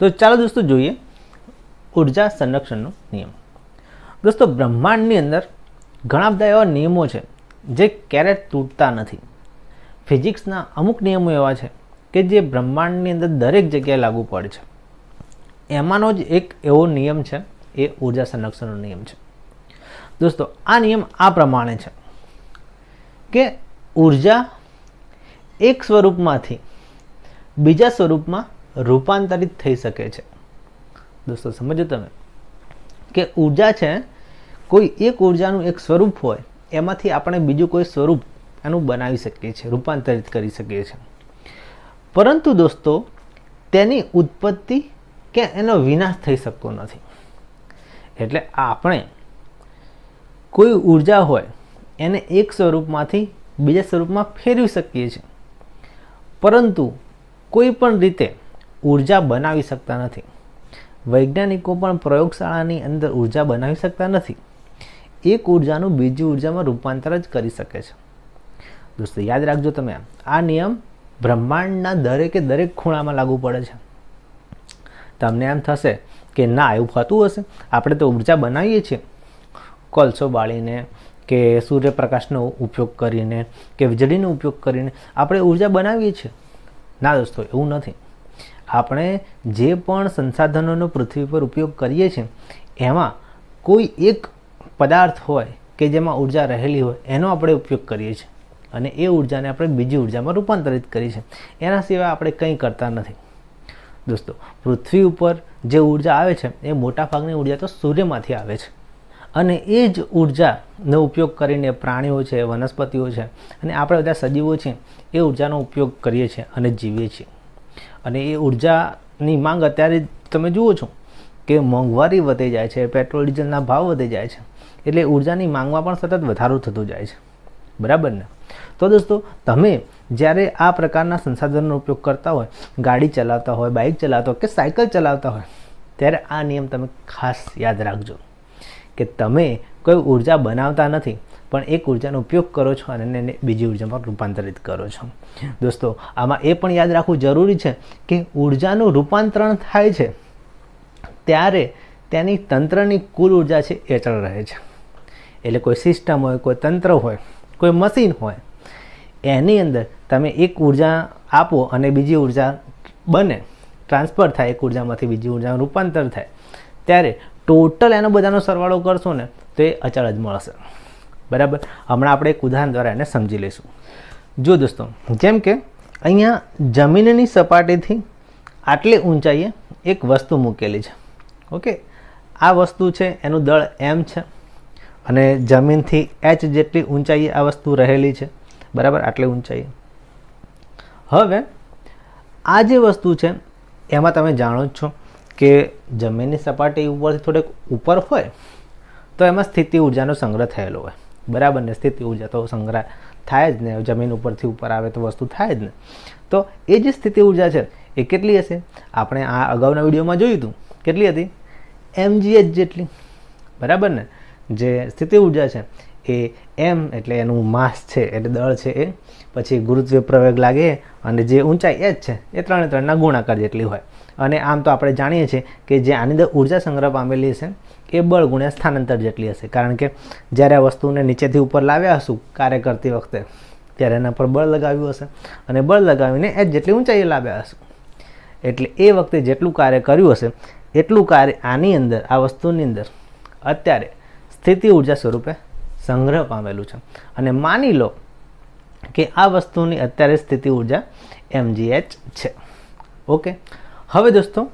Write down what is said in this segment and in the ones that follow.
તો ચાલો દોસ્તો જોઈએ ઊર્જા સંરક્ષણનો નિયમ. દોસ્તો બ્રહ્માંડની અંદર ઘણા બધા એવા નિયમો છે જે ક્યારેય તૂટતા નથી. ફિઝિક્સના અમુક નિયમો એવા છે કે જે બ્રહ્માંડની અંદર દરેક જગ્યાએ લાગુ પડે છે. એમાંનો જ એક એવો નિયમ છે, એ ઊર્જા સંરક્ષણનો નિયમ છે. દોસ્તો આ નિયમ આ પ્રમાણે છે કે ઊર્જા એક સ્વરૂપમાંથી બીજા સ્વરૂપમાં રૂપાંતરિત થઈ શકે છે. દોસ્તો, સમજો તમે? કે ઊર્જા છે, કોઈ એક ઉર્જાનું એક સ્વરૂપ હોય, એમાંથી આપણે બીજું કોઈ સ્વરૂપ એનું બનાવી શકીએ છીએ, રૂપાંતરિત કરી શકીએ છીએ. પરંતુ દોસ્તો, તેની ઉત્પત્તિ કે એનો વિનાશ થઈ શકતો નથી. એટલે આપણે કોઈ ઊર્જા હોય, એને એક સ્વરૂપમાંથી બીજા સ્વરૂપમાં ફેરવી શકીએ છીએ. પરંતુ કોઈ પણ રીતે ઊર્જા બનાવી શકતા નથી. વૈજ્ઞાનિકો પણ પ્રયોગશાળાની અંદર ઊર્જા બનાવી શકતા નથી. એક ઉર્જાનું બીજી ઉર્જામાં રૂપાંતર જ કરી શકે છે. દોસ્તો, યાદ રાખજો તમે આ નિયમ બ્રહ્માંડના દરેકે દરેક ખૂણામાં લાગુ પડે છે. તમને એમ થશે કે ના, એવું થતું હશે. આપણે તો ઊર્જા બનાવીએ છીએ. કોલસો બાળીને કે સૂર્યપ્રકાશનો ઉપયોગ કરીને કે વીજળીનો ઉપયોગ કરીને આપણે ઊર્જા બનાવીએ છીએ. ના દોસ્તો, એવું નથી. આપણે જે પણ સંસાધનોનો પૃથ્વી પર ઉપયોગ કરીએ છીએ, એમાં કોઈ એક પદાર્થ હોય કે જેમાં ઊર્જા રહેલી હોય, એનો આપણે ઉપયોગ કરીએ છીએ. અને એ ઉર્જાને આપણે બીજી ઉર્જામાં રૂપાંતરિત કરીએ છીએ. એના સિવાય આપણે કંઈ કરતા નથી. દોસ્તો, પૃથ્વી ઉપર જે ઊર્જા આવે છે, એ મોટાભાગની ઊર્જા તો સૂર્યમાંથી આવે છે. અને એ જ ઉર્જાનો ઉપયોગ કરીને પ્રાણીઓ છે, વનસ્પતિઓ છે, અને આપણે બધા સજીવો છીએ, એ ઉર્જાનો ઉપયોગ કરીએ છીએ અને જીવીએ છીએ. અને એ ઉર્જાની માંગ અત્યારે તમે જુઓ છો કે મોંઘવારી વધી જાય છે, પેટ્રોલ, ડીઝલના ભાવ વધી જાય છે, એટલે ઉર્જાની માંગમાં પણ સતત વધારો થતો જાય છે. બરાબર ને? તો દોસ્તો, તમે જ્યારે આ પ્રકારના સંસાધનનો ઉપયોગ કરતા હોય, ગાડી ચલાવતા હોય, બાઇક ચલાવતા હોય કે સાયકલ ચલાવતા હોય, ત્યારે આ નિયમ તમે ખાસ યાદ રાખજો કે તમે કોઈ ઊર્જા બનાવતા નથી પણ એક ઉર્જાનો ઉપયોગ કરો છો અને એને બીજી ઉર્જામાં રૂપાંતરિત કરો છો. દોસ્તો, આમાં એ પણ યાદ રાખવું જરૂરી છે કે ઉર્જાનું રૂપાંતરણ થાય છે ત્યારે તેની તંત્રની કુલ ઊર્જા છે એ અચળ રહે છે. એટલે કોઈ સિસ્ટમ હોય, કોઈ તંત્ર હોય, કોઈ મશીન હોય, એની અંદર તમે એક ઊર્જા આપો અને બીજી ઊર્જા બને, ટ્રાન્સફર થાય એક ઉર્જામાંથી બીજી ઉર્જામાં રૂપાંતર થાય, ત્યારે ટોટલ એનો બધાનો સરવાળો કરશો ને, તો એ અચળ જ મળશે. બરાબર? હમણાં આપણે એક ઉદાહરણ દ્વારા એને સમજી લઈશું. જો દોસ્તો, જેમ કે અહીંયા જમીનની સપાટીથી આટલી ઊંચાઈએ એક વસ્તુ મૂકેલી છે. ઓકે? આ વસ્તુ છે, એનું દળ એમ છે અને જમીનથી એચ જેટલી ઊંચાઈએ આ વસ્તુ રહેલી છે. બરાબર? આટલી ઊંચાઈએ. હવે, આ જે વસ્તુ છે, એમાં તમે જાણો જ છો કે જમીનની સપાટી ઉપરથી થોડેક ઉપર હોય, તો એમાં સ્થિતિ ઉર્જાનો સંગ્રહ થયેલો હોય. બરાબર ને સ્થિતિ ઊર્જા તો સંગ્રહ થાય જ ને, જમીન ઉપરથી ઉપર આવે તો વસ્તુ થાય જ ને. તો એ જે સ્થિતિ ઊર્જા છે, એ કેટલી હશે? આપણે આ અગાઉના વિડીયોમાં જોયું હતું. કેટલી હતી? એમજીએચ જેટલી. બરાબર ને? જે સ્થિતિ ઊર્જા છે, એ એમ એટલે એનું માસ છે, એટલે દળ છે એ. પછી ગુરુત્વ પ્રવેગ લાગે અને જે ઊંચાઈ એચ છે, એ ત્રણે ત્રણના ગુણાકાર જેટલી હોય. અને આમ તો આપણે જાણીએ છીએ કે જે આની અંદર ઊર્જા સંગ્રહ પામેલી છે એ બળ ગુણ્યા સ્થાનાંતર જેટલી હશે. કારણ કે જ્યારે આ વસ્તુને નીચેથી ઉપર લાવ્યા હશું કાર્ય કરતી વખતે, ત્યારે એના પર બળ લગાવ્યું હશે અને બળ લગાવીને એ જેટલી ઊંચાઈએ લાવ્યા હશું. એટલે એ વખતે જેટલું કાર્ય કર્યું હશે, એટલું કાર્ય આની અંદર, આ વસ્તુની અંદર અત્યારે સ્થિતિ ઊર્જા સ્વરૂપે સંગ્રહ પામેલું છે. અને માની લો કે આ વસ્તુની અત્યારે સ્થિતિ ઊર્જા એમજીએચ છે. ઓકે? હવે દોસ્તો,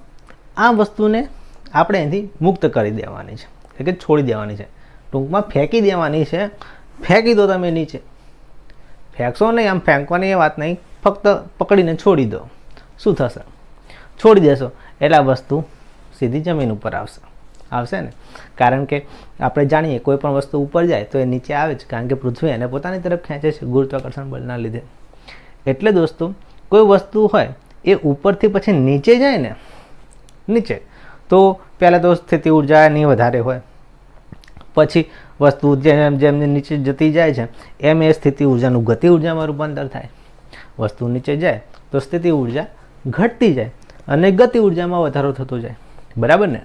આ વસ્તુને આપણે અહીંથી મુક્ત કરી દેવાની છે. એટલે કે છોડી દેવાની છે. ટૂંકમાં ફેંકી દેવાની છે. ફેંકી દો તમે નીચે. ફેંકશો નહીં, આમ ફેંકવાની એ વાત નહીં. ફક્ત પકડીને છોડી દો. શું થશે? છોડી દેશો. એટલે આ વસ્તુ સીધી જમીન ઉપર આવશે. આવશે ને? કારણ કે આપણે જાણીએ કોઈ પણ વસ્તુ ઉપર જાય તો એ નીચે આવે છે કારણ કે પૃથ્વી એને પોતાની તરફ ખેંચે છે ગુરુત્વાકર્ષણ બળના લીધે. એટલે દોસ્તો, કોઈ વસ્તુ હોય એ ઉપરથી પછી નીચે જાય ને? નીચે. તો પહેલાં તો સ્થિતિ ઉર્જાની વધારે હોય. પછી વસ્તુ જેમ જેમ નીચે જતી જાય છે, એમ એ સ્થિતિ ઉર્જાનું ગતિ ઉર્જામાં રૂપાંતર થાય. વસ્તુ નીચે જાય તો સ્થિતિ ઊર્જા ઘટતી જાય અને ગતિ ઉર્જામાં વધારો થતો જાય. બરાબર ને?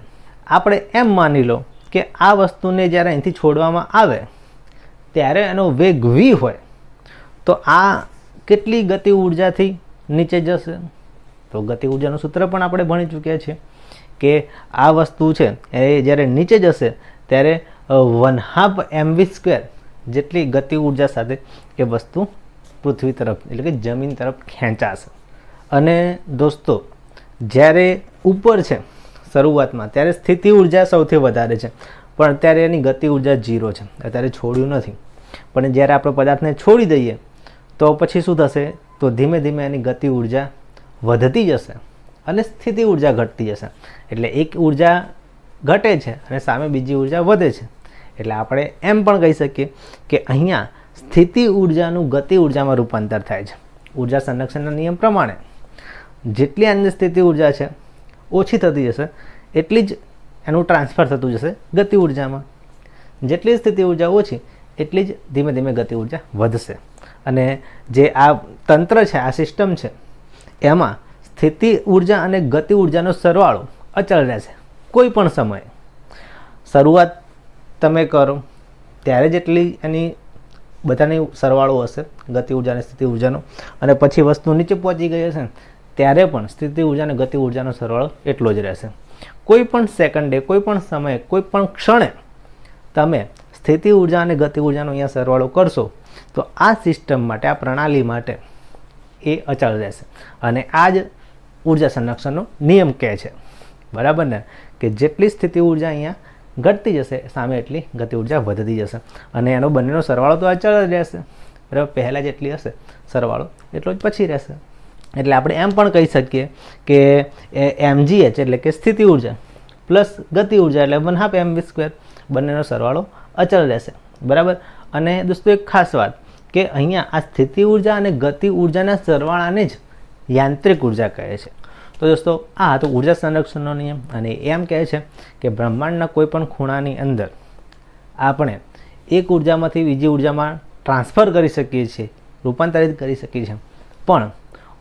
આપણે એમ માની લો કે આ વસ્તુને જ્યારે અહીંથી છોડવામાં આવે, ત્યારે એનો વેગ વી હોય, તો આ કેટલી ગતિ ઉર્જાથી નીચે જશે? તો ગતિ ઉર્જાનું સૂત્ર પણ આપણે ભણી ચૂક્યા છીએ. કે આ વસ્તુ છે, એ જ્યારે નીચે જશે, ત્યારે વન હાફ એમવી સ્ક્વેર જેટલી ગતિ ઊર્જા સાથે એ વસ્તુ પૃથ્વી તરફ, એટલે કે જમીન તરફ ખેંચાશે. અને દોસ્તો, જ્યારે ઉપર છે, શરૂઆતમાં, ત્યારે સ્થિતિ ઊર્જા સૌથી વધારે છે, પણ અત્યારે એની ગતિ ઊર્જા જીરો છે, અત્યારે છોડ્યું નથી. પણ જ્યારે આપણે પદાર્થને છોડી દઈએ, તો પછી શું થશે? તો ધીમે ધીમે એની ગતિ ઊર્જા વધતી જશે. અને સ્થિતિ ઊર્જા ઘટતી જશે. એટલે એક ઊર્જા ઘટે છે અને સામે બીજી ઊર્જા વધે છે. એટલે આપણે એમ પણ કહી શકીએ કે અહીંયા સ્થિતિ ઉર્જાનું ગતિ ઉર્જામાં રૂપાંતર થાય છે. ઊર્જા સંરક્ષણના નિયમ પ્રમાણે જેટલી અંદર સ્થિતિ ઊર્જા છે, ઓછી થતી જશે, એટલી જ એનું ટ્રાન્સફર થતું જશે ગતિ ઉર્જામાં. જેટલી સ્થિતિ ઊર્જા ઓછી, એટલી જ ધીમે ધીમે ગતિ ઊર્જા વધશે. અને જે આ તંત્ર છે, આ સિસ્ટમ છે, એમાં સ્થિતિ ઊર્જા અને ગતિ ઉર્જાનો સરવાળો અચળ રહેશે, કોઈ પણ સમયે. શરૂઆત તમે કરો, ત્યારે જેટલી એની બધાની સરવાળો હશે, ગતિ ઊર્જા અને સ્થિતિ ઉર્જાનો. અને પછી વસ્તુ નીચે પહોંચી ગઈ હશે ત્યારે પણ સ્થિતિ ઊર્જા અને ગતિ ઉર્જાનો સરવાળો એટલો જ રહેશે. કોઈ પણ સેકન્ડે, કોઈ પણ સમયે, કોઈ પણ ક્ષણે તમે સ્થિતિ ઊર્જા અને ગતિ ઉર્જાનો અહીંયા સરવાળો કરશો, તો આ સિસ્ટમ માટે, આ પ્રણાલી માટે એ અચળ રહેશે. અને આ જ ઊર્જા સંરક્ષણનો નિયમ કહે છે. બરાબર ને? કે જેટલી સ્થિતિ ઊર્જા અહીંયા ઘટતી જશે, સામે એટલી ગતિ ઊર્જા વધતી જશે. અને એનો બંનેનો સરવાળો તો અચળ જ રહેશે. બરાબર? પહેલાં જેટલી હશે, સરવાળો એટલો જ પછી રહેશે. એટલે આપણે એમ પણ કહી શકીએ કે એમજીએચ એટલે કે સ્થિતિ ઊર્જા પ્લસ ગતિ ઊર્જા એટલે one half M V square બંનેનો સરવાળો અચળ રહેશે. બરાબર? અને દોસ્તો, એક ખાસ વાત કે અહીંયા આ સ્થિતિ ઊર્જા અને ગતિ ઉર્જાના સરવાળાને જ યાંત્રિક ઊર્જા કહે છે. તો દોસ્તો, આ હતો ઊર્જા સંરક્ષણનો નિયમ અને એમ કહે છે કે બ્રહ્માંડના કોઈ પણ ખૂણાની અંદર આપણે એક ઉર્જામાંથી બીજી ઉર્જામાં ટ્રાન્સફર કરી શકીએ છીએ, રૂપાંતરિત કરી શકીએ છીએ. પણ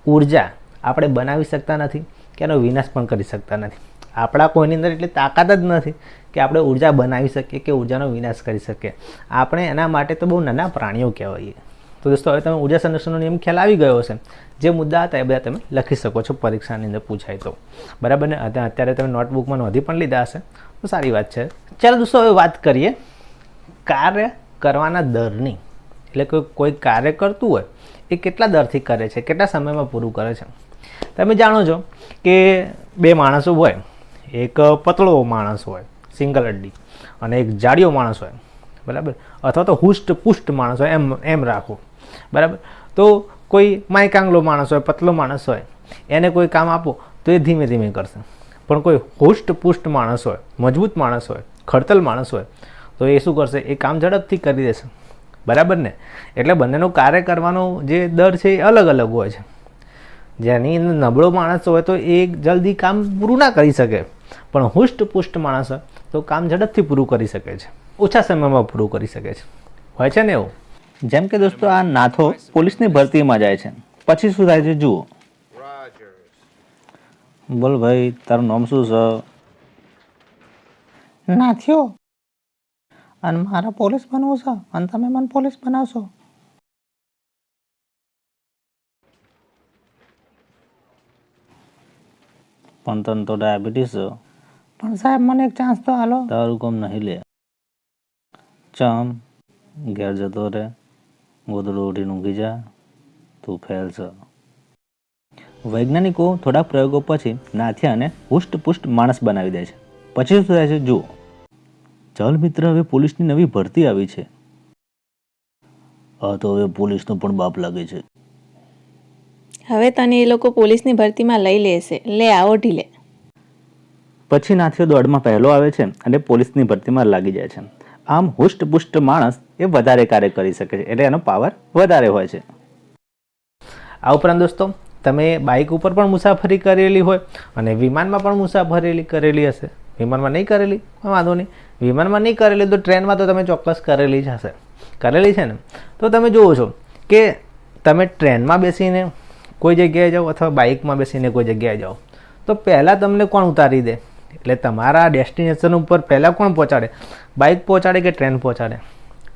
ઊર્જા આપણે બનાવી શકતા નથી કે એનો વિનાશ પણ કરી શકતા નથી. આપણા કોઈની અંદર એટલી તાકાત જ નથી કે આપણે ઊર્જા બનાવી શકીએ કે ઉર્જાનો વિનાશ કરી શકીએ. આપણે એના માટે તો બહુ નાના પ્રાણીઓ કહેવાઈએ. તો દોસ્તો, હવે તમે ઊર્જા સંરક્ષણનો નિયમ ખ્યાલ આવી ગયો હશે. જે મુદ્દા હતા એ બધા તમે લખી શકો છો પરીક્ષાની અંદર પૂછાય તો. બરાબર ને? અત્યારે તમે નોટબુકમાં નોંધી પણ લીધા હશે. તો સારી વાત છે. ચાલો દોસ્તો, હવે વાત કરીએ કાર્ય કરવાના દરની. એટલે કે કોઈ કાર્ય કરતું હોય, એ કેટલા દરથી કરે છે? કેટલા સમયમાં પૂરું કરે છે? તમે જાણો છો કે બે માણસો હોય, એક પતળો માણસ હોય, સિંગલ અડ્ડી, અને એક જાડિયો માણસ હોય, બરાબર? અથવા તો હુષ્ટ પુષ્ટ માણસ હોય, એમ એમ રાખો. બરાબર? તો કોઈ માયકાંગલો માણસ હોય, પતલો માણસ હોય, એને કોઈ કામ આપો, તો એ ધીમે ધીમે કરશે. પણ કોઈ હુષ્ટ પુષ્ટ માણસ હોય, મજબૂત માણસ હોય, ખડતલ માણસ હોય, તો એ શું કરશે? એ કામ ઝડપથી કરી દેશે. બરાબર ને? એટલે બંનેનો કાર્ય કરવાનો જે દર છે એ અલગ અલગ હોય છે. જેની અંદર નબળો માણસ હોય તો એ જલ્દી કામ પૂરું ના કરી શકે. પણ હુષ્ટ પુષ્ટ માણસ હોય તો કામ ઝડપથી પૂરું કરી શકે છે. ઓછા સમયમાં પૂરું કરી શકે છે. હોય છે ને એવું? જેમ કે દોસ્તો આ નાથો પોલીસની ભરતીમાં જાય છે. પછી શું થાય છે જુઓ. બોલ ભાઈ તારું નામ શું છે? નાથ્યો. અને મારા પોલીસ બનવું છે? અને તમે મને પોલીસ બનાવશો? પણ તને તો ડાયાબિટીસ છે. પણ સાહેબ મને એક ચાન્સ તો હાલો તારું કામ નહીં લે. ચમ ઘેર જતો રે ગોદડું ઉઠીને ઊંઘી જા તું ફેલ છે. વૈજ્ઞાનિકો થોડા પ્રયોગો પછી નાથિયાને હુષ્ટપુષ્ટ માણસ બનાવી દે છે. પછી શું થાય છે? જુઓ. ચાલ મિત્ર હવે પોલીસની નવી ભરતી આવી છે. હા તો હવે પોલીસનો પણ બાપ લાગે છે. હવે તને એ લોકો પોલીસની ભરતીમાં લઈ લેશે લે આવો ઢીલે પછી નાથીઓ દોડમાં પહેલો આવે છે અને પોલીસની ભરતીમાં લાગી જાય છે. આમ હુષ્ટપુષ્ટ માણસ એ વધારે કાર્ય કરી શકે છે. એટલે એનો પાવર વધારે હોય છે. આ ઉપરાંત દોસ્તો, તમે બાઇક ઉપર પણ મુસાફરી કરેલી હોય અને વિમાનમાં પણ મુસાફરી કરેલી હશે. વિમાનમાં નહીં કરેલી? કોઈ વાંધો નહીં. વિમાનમાં નહીં કરેલી તો ટ્રેનમાં તો તમે ચોક્કસ કરેલી જ હશે. કરેલી છે ને? તો તમે જુઓ છો કે તમે ટ્રેનમાં બેસીને કોઈ જગ્યાએ જાઓ અથવા બાઇકમાં બેસીને કોઈ જગ્યાએ જાઓ, તો પહેલાં તમને કોણ ઉતારી દે? એટલે તમારા ડેસ્ટિનેશન ઉપર પહેલાં કોણ પહોંચાડે? બાઇક પહોંચાડે કે ટ્રેન પહોંચાડે?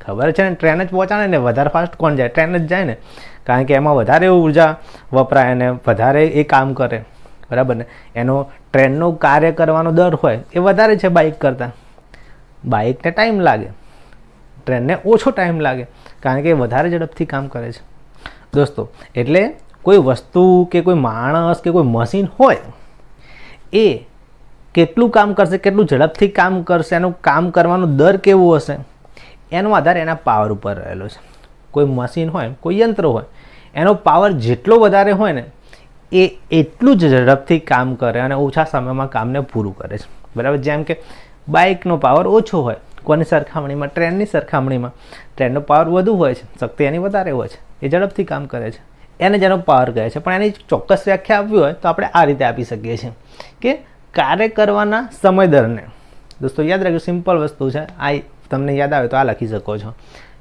ખબર છે ને? ટ્રેન જ પહોંચાડે ને? વધારે ફાસ્ટ કોણ જાય? ટ્રેન જ જાય ને? કારણ કે એમાં વધારે ઊર્જા વપરાય અને વધારે એ કામ કરે. બરાબર ને? એનો ટ્રેનનો કાર્ય કરવાનો દર હોય એ વધારે છે બાઇક કરતાં. બાઇકને ટાઈમ લાગે. ટ્રેનને ઓછો ટાઈમ લાગે. કારણ કે એ વધારે ઝડપથી કામ કરે છે. દોસ્તો, એટલે કોઈ વસ્તુ કે કોઈ માણસ કે કોઈ મશીન હોય, એ કેટલું કામ કરશે, કેટલું ઝડપથી કામ કરશે, એનું કામ કરવાનો દર કેવો હશે, એનો આધાર એના પાવર ઉપર રહેલો છે. કોઈ મશીન હોય, કોઈ યંત્ર હોય, એનો પાવર જેટલો વધારે હોય ને, એ એટલું જ ઝડપથી કામ કરે અને ઓછા સમયમાં કામને પૂરું કરે છે. બરાબર? જેમ કે બાઇકનો પાવર ઓછો હોય કોની સરખામણીમાં ટ્રેનની સરખામણીમાં ટ્રેનનો પાવર વધુ હોય છે, શક્તિ એની વધારે હોય છે, એ ઝડપથી કામ કરે છે. એને જેનો પાવર કહે છે. પણ એની ચોક્કસ વ્યાખ્યા આપવી હોય તો આપણે આ રીતે આપી શકીએ છીએ કે કાર્ય કરવાના સમય દરને દોસ્તો, યાદ રાખજો સિમ્પલ વસ્તુ છે. આ તમને યાદ આવે તો આ લખી શકો છો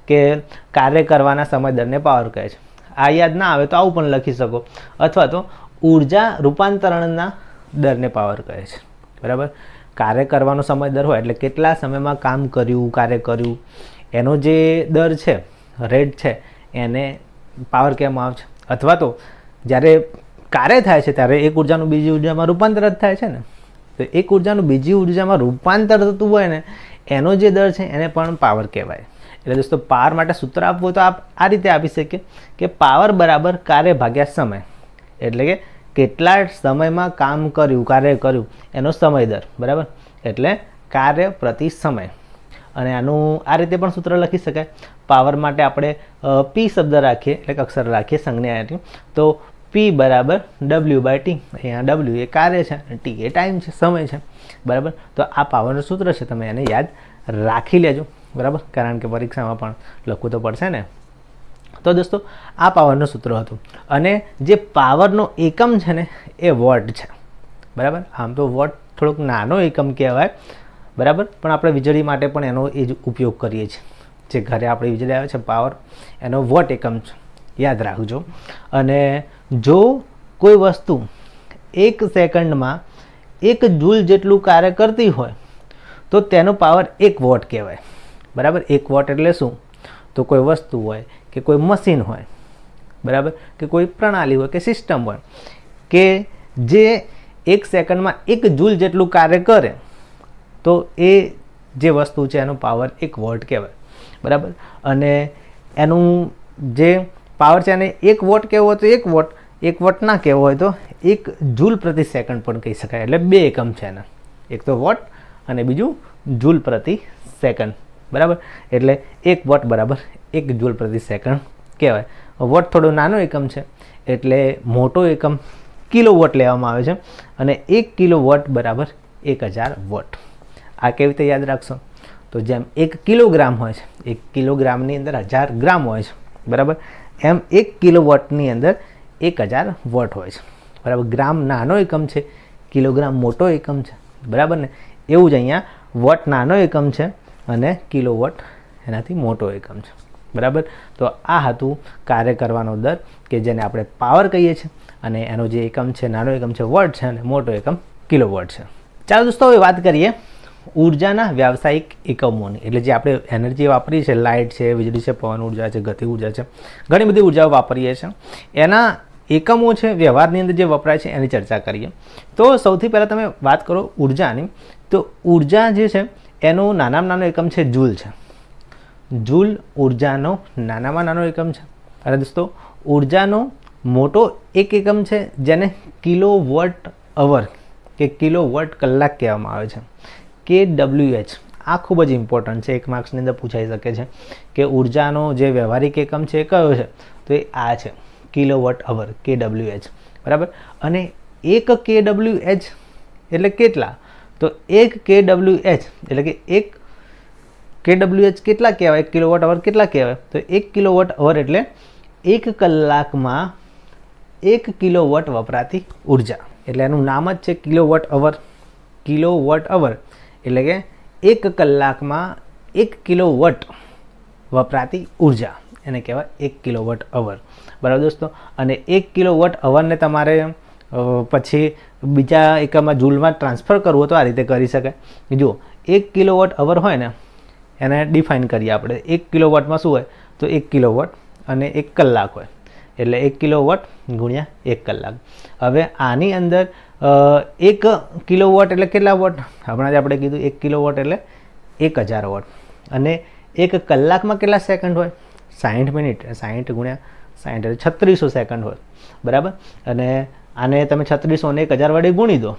કે કાર્ય કરવાના સમય દરને પાવર કહે છે. આ યાદ ના આવે તો આવું પણ લખી શકો. અથવા તો ઊર્જા રૂપાંતરણના દરને પાવર કહે છે. બરાબર? કાર્ય કરવાનો સમય દર હોય એટલે કેટલા સમયમાં કામ કર્યું, કાર્ય કર્યું, એનો જે દર છે રેટ છે, એને પાવર કહેવામાં આવે છે. અથવા તો જ્યારે કાર્ય થાય છે, ત્યારે એક ઉર્જાનું બીજી ઉર્જામાં રૂપાંતર જ થાય છે ને. તો એક ઉર્જાનું બીજી ઉર્જામાં રૂપાંતર થતું હોય ને, એનો જે દર છે એને પણ પાવર કહેવાય. એટલે દોસ્તો, પાવર માટે સૂત્ર આપવું તો આપ આ રીતે આપી શકીએ કે પાવર બરાબર કાર્ય ભાગ્યા સમય. એટલે કે કેટલા સમયમાં કામ કર્યું, કાર્ય કર્યું, એનો સમય દર, બરાબર? એટલે કાર્ય પ્રતિ સમય. અને આનું આ રીતે પણ સૂત્ર લખી શકાય. પાવર માટે આપણે પી શબ્દ રાખીએ, એટલે અક્ષર રાખીએ સંજ્ઞા તો પી બરાબર ડબલ્યુ બાય ટી અહીંયા ડબલ્યુ એ કાર્ય છે અને ટી એ ટાઈમ છે, સમય છે. બરાબર? તો આ પાવરનું સૂત્ર છે, તમે એને યાદ રાખી લેજો. બરાબર? કારણ કે પરીક્ષામાં પણ લખવું તો પડશે ને. તો દોસ્તો, આ પાવરનું સૂત્ર હતું. અને જે પાવરનો એકમ છે ને, એ વોટ છે. બરાબર? આમ તો વોટ થોડોક નાનો એકમ કહેવાય. બરાબર? પણ આપણે વીજળી માટે પણ એનો એ જ ઉપયોગ કરીએ છીએ. જે ઘરે આપણે વીજળી આવે છે, પાવર, એનો વોટ એકમ છે. યાદ રાખજો. અને જો કોઈ વસ્તુ એક સેકન્ડમાં એક જૂલ જેટલું કાર્ય કરતી હોય, તો તેનો પાવર એક વોટ કહેવાય. બરાબર? એક વોટ એટલે શું? તો કોઈ વસ્તુ હોય કે કોઈ મશીન હોય, બરાબર? કે કોઈ પ્રણાલી હોય કે સિસ્ટમ હોય કે જે એક સેકન્ડમાં એક જૂલ જેટલું કાર્ય કરે, તો એ જે વસ્તુ છે એનો પાવર એક વોટ કહેવાય. બરાબર? અને એનું જે પાવર છે એને એક વોટ કહેવો તો એક વોટ. એક વોટના કહેવો હોય તો એક જૂલ પ્રતિ સેકન્ડ પણ કહી શકાય. એટલે બે એકમ છે એના. એક તો વોટ અને બીજું જૂલ પ્રતિ સેકન્ડ. બરાબર? એટલે એક વોટ બરાબર એક જૂલ પ્રતિ સેકન્ડ કહેવાય. વોટ થોડો નાનો એકમ છે, એટલે મોટો એકમ કિલો વોટ લેવામાં આવે છે અને એક કિલો વોટ બરાબર એક હજાર વોટ. આ કેવી રીતે યાદ રાખશો? તો જેમ એક કિલોગ્રામ હોય છે, એક કિલોગ્રામની અંદર હજાર ગ્રામ હોય છે. બરાબર? એમ એક કિલો વોટની અંદર એક હજાર વોટ હોય છે. બરાબર? ગ્રામ નાનો એકમ છે, કિલોગ્રામ મોટો એકમ છે. બરાબર ને? એવું જ અહીંયા વોટ નાનો એકમ છે અને કિલો વોટ એનાથી મોટો એકમ છે. બરાબર? તો આ હતું કાર્ય કરવાનો દર કે જેને આપણે પાવર કહીએ છીએ અને એનો જે એકમ છે, નાનો એકમ છે, વોટ છે અને મોટો એકમ કિલો વોટ છે. ચાલો દોસ્તો, હવે વાત કરીએ ઉર્જાના વ્યાવસાયિક એકમોની. એટલે જે આપણે એનર્જી વાપરીએ છીએ, લાઇટ છે, વીજળી છે, પવન ઊર્જા છે, ગતિ ઊર્જા છે, ઘણી બધી ઉર્જાઓ વાપરીએ છીએ. એના એકમો છે, વ્યવહારની અંદર જે વપરાય છે, એની ચર્ચા કરીએ. તો સૌથી પહેલાં તમે વાત કરો ઉર્જાની. તો ઊર્જા જે છે, એનો નાનામાં નાનો એકમ છે, જૂલ છે. જૂલ ઉર્જાનો નાનામાં નાનો એકમ છે. અને દોસ્તો, ઉર્જાનો મોટો એક એકમ છે, જેને કિલો વોટ અવર કે કિલો વોટ કલાક કહેવામાં આવે છે. કે ડબલ્યુ એચ આ ખૂબ જ ઇમ્પોર્ટન્ટ છે, એક માર્ક્સની અંદર પૂછાઈ શકે છે કે ઉર્જાનો જે વ્યવહારિક એકમ છે એ કયો છે? તો એ આ છે. કિલો વોટ અવર કે ડબલ્યુ એચ બરાબર? અને એક કે ડબલ્યુ એચ એટલે કેટલા? તો એક કે ડબલ્યુ એચ એટલે કે એક કે ડબલ્યુ એચ કેટલા કહેવાય? કિલો વોટ અવર કેટલા કહેવાય? તો એક કિલો વોટ અવર એટલે એક કલાકમાં એક કિલો વોટ વપરાતી ઊર્જા. એટલે એનું નામ જ છે kilo watt hour kilo watt hour એટલે કે એક કલાકમાં એક કિલો વોટ વપરાતી ઊર્જા. એને કહેવાય એક કિલો વોટ અવર બરાબર દોસ્તો? અને એક કિલો વોટ અવરને તમારે પછી બીજા એકમાં જૂલમાં ટ્રાન્સફર કરવું તો આ રીતે કરી શકાય. જુઓ એક કિલો વોટ અવર હોય ને, એને ડિફાઇન કરીએ આપણે. એક કિલો વોટમાં શું હોય? તો એક કિલો વોટ અને એક કલાક હોય. એટલે એક કિલો વોટ ગુણ્યા એક કલાક. હવે આની અંદર એક કિલો વોટ એટલે કેટલા વોટ? હમણાં જ આપણે કીધું એક કિલો વોટ એટલે એક હજાર વોટ. અને એક કલાકમાં કેટલા સેકન્ડ હોય? સાઠ મિનિટ. સાઠ ગુણ્યા સાઠ એટલે છત્રીસો સેકન્ડ હોય. બરાબર? અને આને તમે છત્રીસો ને એક હજાર વડે ગુણી દો.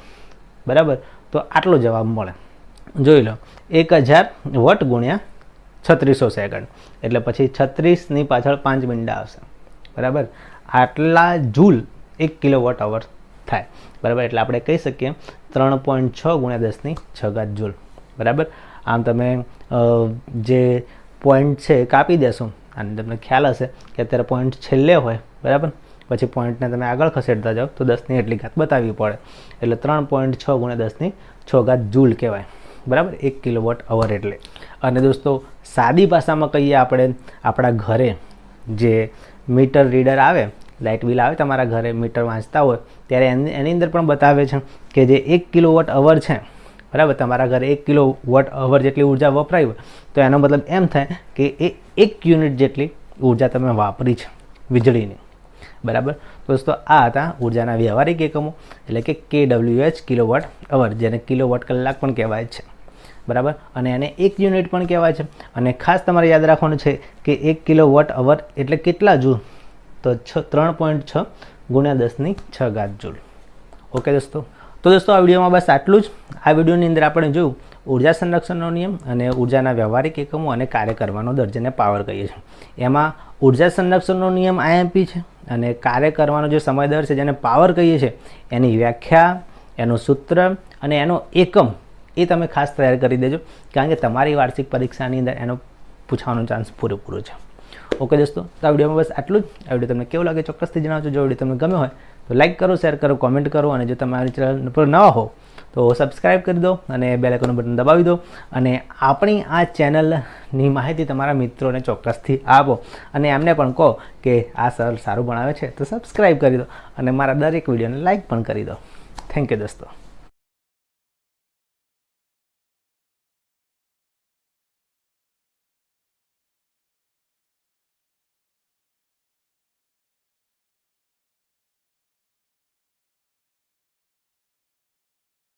બરાબર? તો આટલો જવાબ મળે. જોઈ લો. એક હજાર વોટ ગુણ્યા છત્રીસો સેકન્ડ. એટલે પછી છત્રીસની પાછળ પાંચ મિનિટ આવશે. બરાબર? આટલા જૂલ એક કિલો વોટ અવર થાય. બરાબર? એટલે આપણે કહી શકીએ ત્રણ પોઈન્ટ છ ગુણ્યા દસની છગાત જૂલ. બરાબર? આમ તમે જે પોઈન્ટ છે કાપી દેશો. અને તમને ખ્યાલ હશે કે અત્યારે પોઈન્ટ છેલ્લે હોય, બરાબર? પછી પોઈન્ટને તમે આગળ ખસેડતા જાઓ, તો દસની એટલી ઘાત બતાવવી પડે. એટલે ત્રણ પોઈન્ટ છ ગુણ્યા દસની છ ઘાત જૂલ કહેવાય. બરાબર? એક કિલોવોટ અવર એટલે. અને દોસ્તો, સાદી ભાષામાં કહીએ આપણે, આપણા ઘરે જે મીટર રીડર આવે લાઇટ બિલ આવે, તમારા ઘરે મીટર વાંચતા હોય, ત્યારે એની અંદર પણ બતાવે છે કે જે એક કિલોવોટ અવર છે બરાબર? તમારા ઘરે એક કિલો વોટ અવર જેટલી ઊર્જા વપરાઈ હોય, તો એનો મતલબ એમ થાય કે એ એક યુનિટ જેટલી ઊર્જા તમે વાપરી છે વીજળીની. બરાબર? દોસ્તો, આ હતા ઉર્જાના વ્યવહારિક એકમો, એટલે કે K W H kilowatt hour જેને કિલો વોટ કલાક પણ કહેવાય છે. બરાબર? અને એને એક યુનિટ પણ કહેવાય છે. અને ખાસ તમારે યાદ રાખવાનું છે કે એક કિલો વોટ અવર એટલે કેટલા જૂલ? તો છ, ત્રણ પોઈન્ટ છ ગુણ્યા દસની છ ગાત જૂલ. ઓકે દોસ્તો? તો દોસ્તો, આ વિડીયોમાં બસ આટલું જ. આ વિડીયોની અંદર આપણે જોયું ઊર્જા સંરક્ષણનો નિયમ અને ઉર્જાના વ્યવહારિક એકમો અને કાર્ય કરવાનો દર જેને પાવર કહીએ છીએ. એમાં ઊર્જા સંરક્ષણનો નિયમ આઈએમપી છે અને કાર્ય કરવાનો જે સમય દર છે જેને પાવર કહીએ છીએ, એની વ્યાખ્યા, એનું સૂત્ર અને એનો એકમ એ તમે ખાસ તૈયાર કરી દેજો, કારણ કે તમારી વાર્ષિક પરીક્ષાની અંદર એનો પૂછવાનો ચાન્સ પૂરેપૂરો છે. ઓકે દોસ્તો, તો આ વિડીયોમાં બસ આટલું જ. આ વીડિયો તમને કેવું લાગે ચોક્કસથી જણાવજો. જો વીડિયો તમને ગમ્યો હોય તો લાઇક કરો શેર કરો કોમેન્ટ કરો અને જો તમારી ચેનલ પર નવા હો, તો સબસ્ક્રાઈબ કરી દો અને બેલ આઇકોનનું બટન દબાવી દો અને આપણી આ ચેનલની માહિતી તમારા મિત્રોને ચોક્કસથી આપો. અને એમને પણ કહો કે આ સર સારું ભણાવે છે, તો સબસ્ક્રાઈબ કરી દો અને મારા દરેક વિડીયોને લાઇક પણ કરી દો. થેન્ક યુ દોસ્તો.